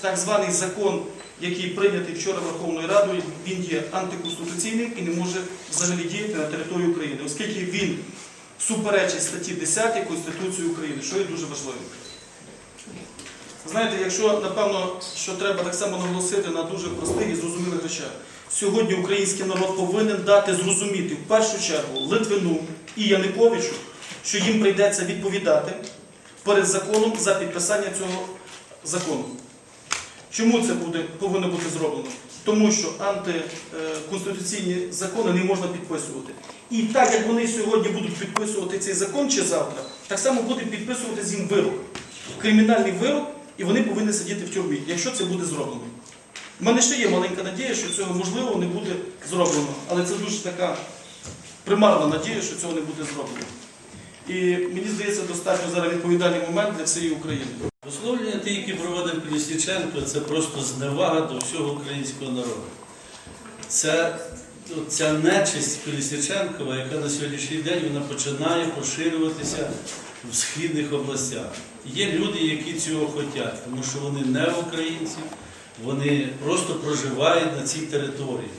Так званий закон, який прийнятий вчора Верховною Радою, він є антиконституційним і не може взагалі діяти на території України, оскільки він суперечить статті 10 Конституції України, що є дуже важливим. Знаєте, якщо напевно, що треба так само наголосити на дуже простих і зрозумілих речах. Сьогодні український народ повинен дати зрозуміти в першу чергу Литвину і Януковичу, що їм прийдеться відповідати перед законом за підписання цього закону. Чому це буде, повинно бути зроблено? Тому що антиконституційні закони не можна підписувати. І так як вони сьогодні будуть підписувати цей закон чи завтра, так само буде підписувати їм вирок. Кримінальний вирок, і вони повинні сидіти в тюрмі, якщо це буде зроблено. У мене ще є маленька надія, що цього можливо не буде зроблено. Але це дуже така примарна надія, що цього не буде зроблено. І мені здається, достатньо зараз відповідальний момент для всієї України. Висловлювання ті, які проводив Колісніченко, це просто зневага до всього українського народу. Це ця нечисть Колісніченкова, яка на сьогоднішній день вона починає поширюватися в східних областях. Є люди, які цього хочуть, тому що вони не українці, вони просто проживають на цій території.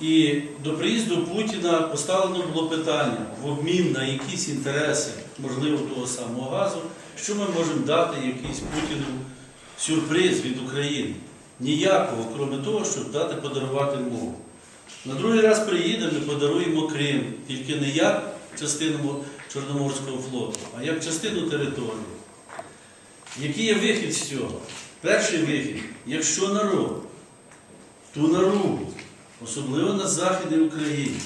І до приїзду Путіна поставлено було питання в обмін на якісь інтереси, можливо, того самого газу, що ми можемо дати якийсь Путіну сюрприз від України. Ніякого, крім того, щоб дати подарувати мову. На другий раз приїдемо і подаруємо Крим, тільки не як частину Чорноморського флоту, а як частину території. Який є вихід з цього? Перший вихід, якщо народ ту наругу, особливо на Західній Україні,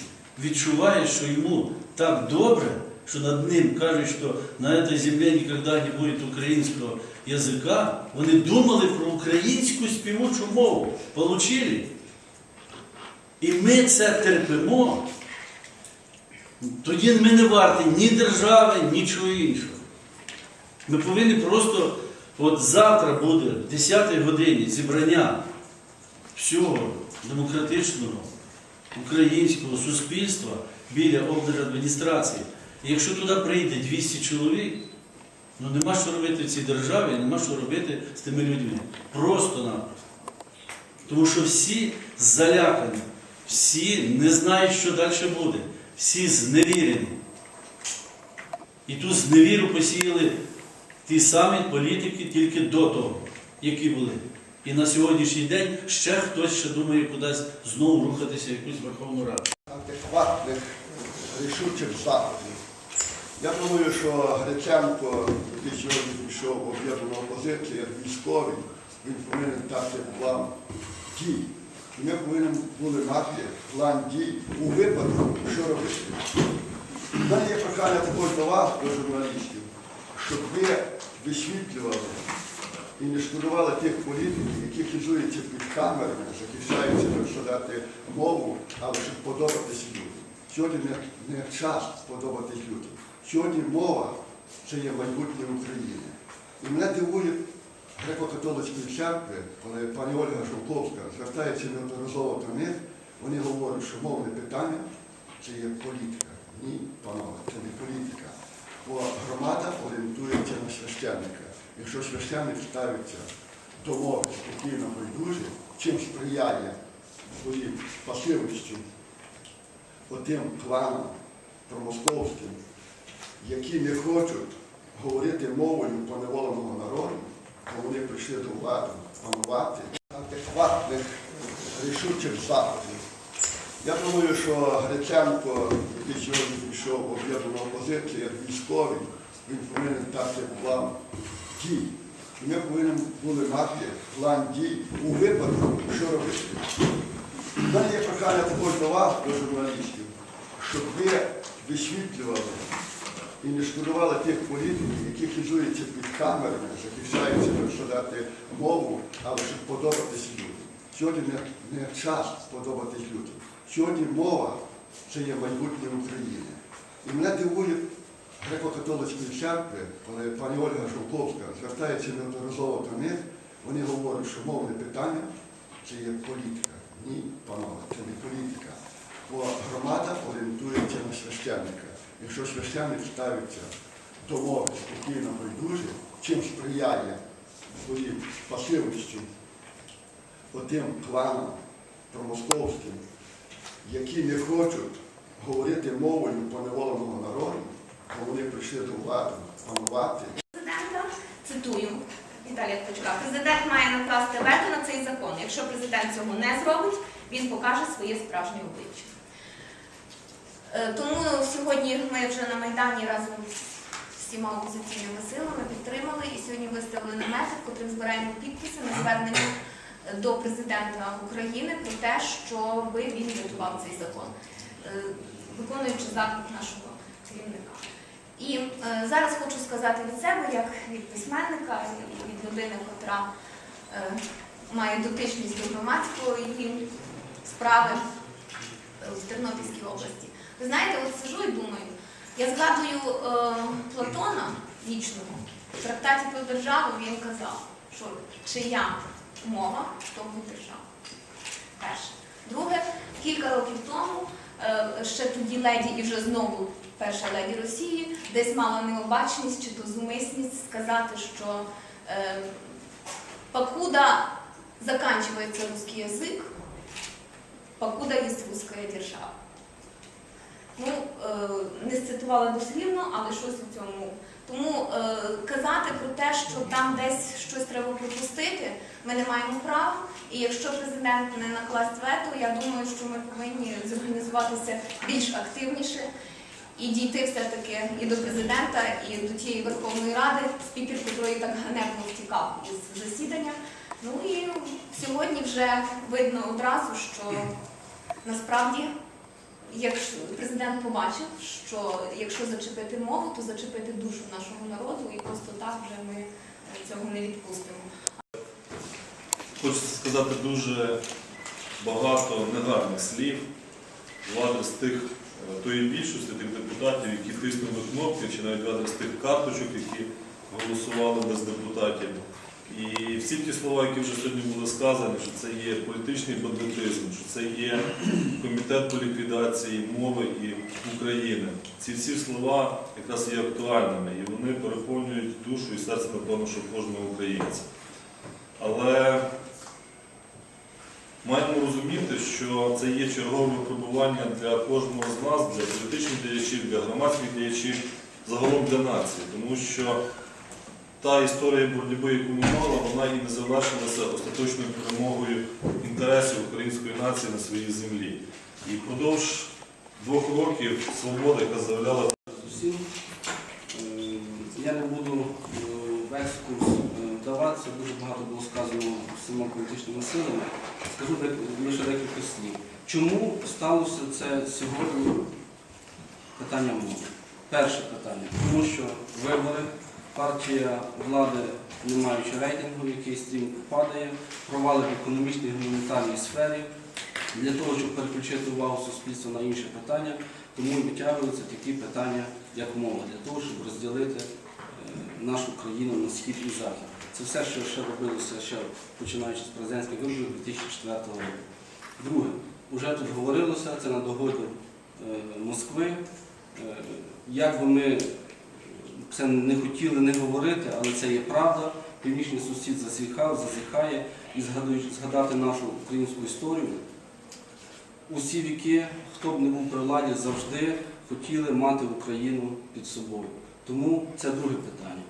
відчуває, що йому так добре, що над ним кажуть, що на цій землі ніколи не буде українського язика, вони думали про українську співучу мову, получили. І ми це терпимо, тоді ми не варті ні держави, нічого іншого. Ми повинні просто, от завтра буде, в 10-й годині, зібрання всього демократичного українського суспільства біля облдержадміністрації. Якщо туди прийде 200 чоловік, ну нема що робити в цій державі, нема що робити з тими людьми. Просто-напросто. Тому що всі залякані, всі не знають, що далі буде, всі зневірені. І ту зневіру посіяли ті самі політики тільки до того, які були. І на сьогоднішній день ще хтось ще думає кудись знову рухатися в якусь Верховну Раду. адекватних рішучих заходів. Я думаю, що Гриценко, який сьогодні пішов в об'єднану опозицію, як військовий, він повинен дати план дій. І ми повинні були мати план дій у випадку, що робити. У є прохання також до вас, до журналістів, щоб ви висвітлювали і не шкодували тих політиків, які хизуються під камерами, захищаються, так сказати, мову, але щоб подобатись людям. Сьогодні не, не час подобатись людям. Сьогодні мова це є майбутнє України. І мене дивує греко-католицької церкви, коли пані Ольга Жовковська звертається неодноразово до них, вони говорять, що мовне питання це є політика. Ні, панове, це не політика. Бо громада орієнтується на священника. Якщо священник ставиться до мови спокійно байдуже, чим сприяє своїм пасивністю отим кланам промосковським, які не хочуть говорити мовою поневоленого народу, то вони прийшли до влади панувати адекватних рішучих заходів. Я думаю, що Гриценко, який сьогодні пішов в об'єднану опозицію, як військовий, він повинен дати план дій. Ми повинні були мати план дій у випадку, що робити. Мене є прохання також до вас, до журналістів, щоб ви висвітлювали і не шкодували тих політиків, які хизуються під камерами, захищаються, так сказати, мову, але щоб подобатись людям. Сьогодні не, не час подобатись людям. Сьогодні мова це є майбутнє України. І мене дивує греко-католицької церкви, коли пані Ольга Жовковська звертається неодноразово до них, вони говорять, що мовне питання це є політика. Ні, панове, це не політика. Бо громада орієнтується на священника. Якщо священник ставиться до мови спокійно байдуже, чим сприяє своїй пасивності отим кланам промосковським, які не хочуть говорити мовою поневоленого народу, то вони прийшли до влади панувати. президента, цитую Віталія Кличка, президент має накласти вето на цей закон. Якщо президент цього не зробить, він покаже своє справжнє обличчя. Е, Тому сьогодні ми вже на Майдані разом з всіма опозиційними силами підтримали і сьогодні виставили намети, в котрих збираємо підписи на звернення е, до президента України про те, щоб він врятував цей закон, е, виконуючи заклик нашого керівника. І зараз хочу сказати від себе, як від письменника від людини, котра має дотичність до громадської справи в Тернопільській області. Ви знаєте, от сижу і думаю, я згадую е, Платона вічного, в трактаті про державу він казав, що чия мова, тому держава. Перше. Друге, кілька років тому, е, ще тоді леді і вже знову перша леді Росії, десь мала необачність чи то зумисність сказати, що е, покуда заканчивается русский язык, покуда есть русская держава. Ну, е, не цитувала дослівно, але щось у цьому. Тому е, казати про те, що там десь щось треба пропустити, ми не маємо права. І якщо президент не накласть вето, я думаю, що ми повинні зорганізуватися більш активніше і дійти все-таки і до президента, і до тієї Верховної Ради, спікер, який так ганебно втікав із засідання. Ну і сьогодні вже видно одразу, що насправді якщо президент побачив, що якщо зачепити мову, то зачепити душу нашого народу, і просто так вже ми е, цього не відпустимо. Хочеться сказати дуже багато негарних слів в адрес тих, е, тої більшості тих депутатів, які тиснули кнопки, чи навіть в адрес тих карточок, які голосували без депутатів. І всі ті слова, які вже сьогодні були сказані, що це є політичний бандитизм, що це є комітет по ліквідації мови і України. Ці всі слова якраз є актуальними і вони переповнюють душу і серце, напевно, що кожного українця. Але маємо розуміти, що це є чергове випробування для кожного з нас, для політичних діячів, для громадських діячів, загалом для нації, тому що та історія боротьби, яку ми мали, вона і не завершилася остаточною перемогою інтересів української нації на своїй землі. І впродовж двох років свобода, яка заявляла усім. Е, Я не буду е, в екскурс е, дуже багато було сказано всіма політичними силами. Скажу лише декілька слів. Чому сталося це сьогодні питання мови? Перше питання. Тому що вибори, партія влади, не маючи рейтингу, який стрімко падає, провали в економічній і гуманітарній сфері. Для того, щоб переключити увагу суспільства на інші питання, тому і витягуються такі питання, як мова, для того, щоб розділити е, нашу країну на схід і захід. Це все, що ще робилося ще починаючи з президентських виборів 2004 року. Друге, вже тут говорилося, це на догоду е, Москви. Е, Як ми це не хотіли не говорити, але це є правда. Північний сусід зазіхав, зазіхає і згадати нашу українську історію. Усі віки, хто б не був при владі, завжди хотіли мати Україну під собою. Тому це друге питання.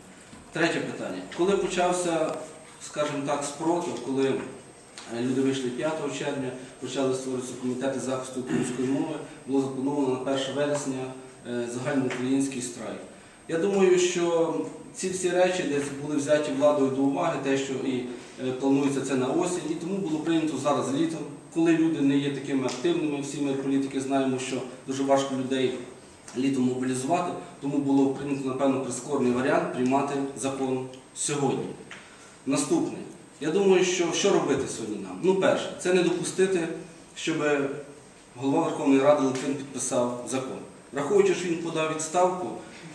Третє питання. Коли почався, скажімо так, спротив, коли е, люди вийшли 5 червня, почали створюватися комітети захисту української мови, було заплановано на 1 вересня е, загальноукраїнський страйк. Я думаю, що ці всі речі десь були взяті владою до уваги, те, що і е, планується це на осінь, і тому було прийнято зараз літом, коли люди не є такими активними, всі ми політики знаємо, що дуже важко людей літом мобілізувати, тому було прийнято, напевно, прискорений варіант приймати закон сьогодні. Наступне. Я думаю, що що робити сьогодні нам? Ну, перше, це не допустити, щоб голова Верховної Ради Литвин підписав закон. Враховуючи, що він подав відставку,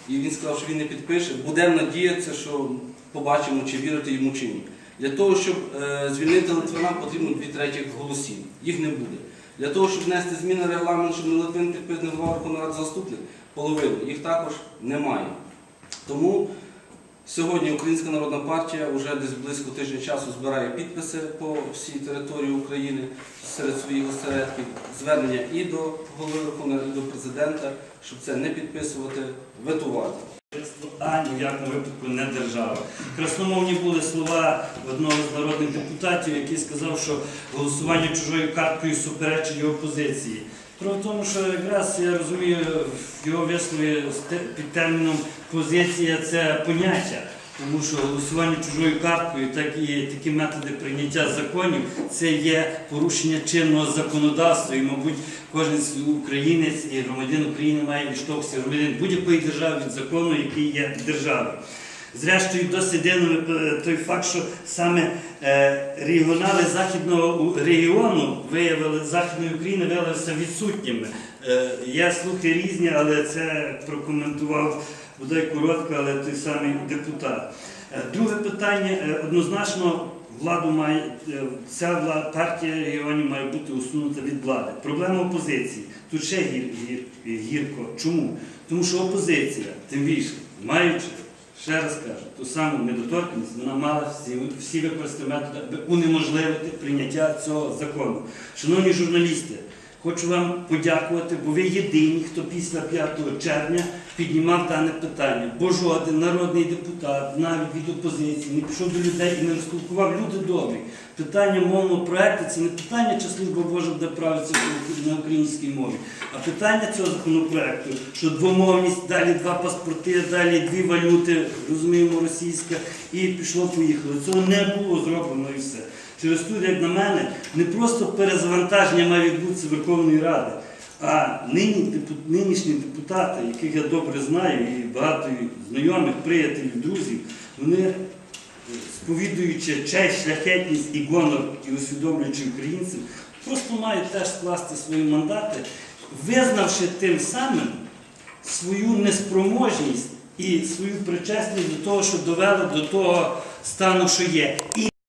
і він сказав, що він не підпише, будемо надіятися, що побачимо, чи вірити йому чи ні. Для того, щоб е, звільнити Литвина, потрібно дві третіх голосів. Їх не буде. Для того, щоб внести зміни регламент, щоб не Литвин підписаний голова Верховної Ради заступник, половину. Їх також немає. Тому Сьогодні Українська Народна партія вже десь близько тижня часу збирає підписи по всій території України серед своїх осередків. Звернення і до голови Верховної Ради, і до президента, щоб це не підписувати, витувати. а ні в якому випадку не держава. Красномовні були слова одного з народних депутатів, який сказав, що голосування чужою карткою суперечить його позиції. Про тому, що якраз я розумію в його вислові під терміном позиція це поняття. Тому що голосування чужою карткою, так і такі методи прийняття законів, це є порушення чинного законодавства. І, мабуть, кожен українець і громадян України має відштовхуватися громадян будь-якої держави від закону, який є державою. Зрештою, досить дивним е, той факт, що саме е, регіонали західного регіону виявили Західної України виявилися відсутніми. Е, Є слухи різні, але це прокоментував бодай коротко, але той самий депутат. Е, Друге питання е, однозначно. Владу має е, ця вла- партія регіонів має бути усунута від влади. Проблема опозиції тут ще гір, гір, гірко. Чому? Тому що опозиція, тим більше, маючи, ще раз кажу, ту саму недоторканність, вона мала всі, всі використати методи, аби унеможливити прийняття цього закону. Шановні журналісти, хочу вам подякувати, бо ви єдині, хто після 5 червня піднімав дане питання. Бо жоден народний депутат, навіть від опозиції, не пішов до людей і не розколкував. Люди добрі. Питання мовного проекту це не питання, чи служба Божа буде правитися на українській мові, а питання цього законопроекту, що двомовність, далі два паспорти, далі дві валюти, розуміємо, російська, і пішло, поїхало. Цього не було зроблено і все. Через тут, як на мене, не просто перезавантаження має відбутися Верховної Ради, а нині, нинішні депутати, яких я добре знаю, і багато знайомих, приятелів, друзів, вони, е, сповідуючи честь, шляхетність і гонор і усвідомлюючи українців, просто мають теж скласти свої мандати, визнавши тим самим свою неспроможність і свою причесність до того, що довели до того стану, що є.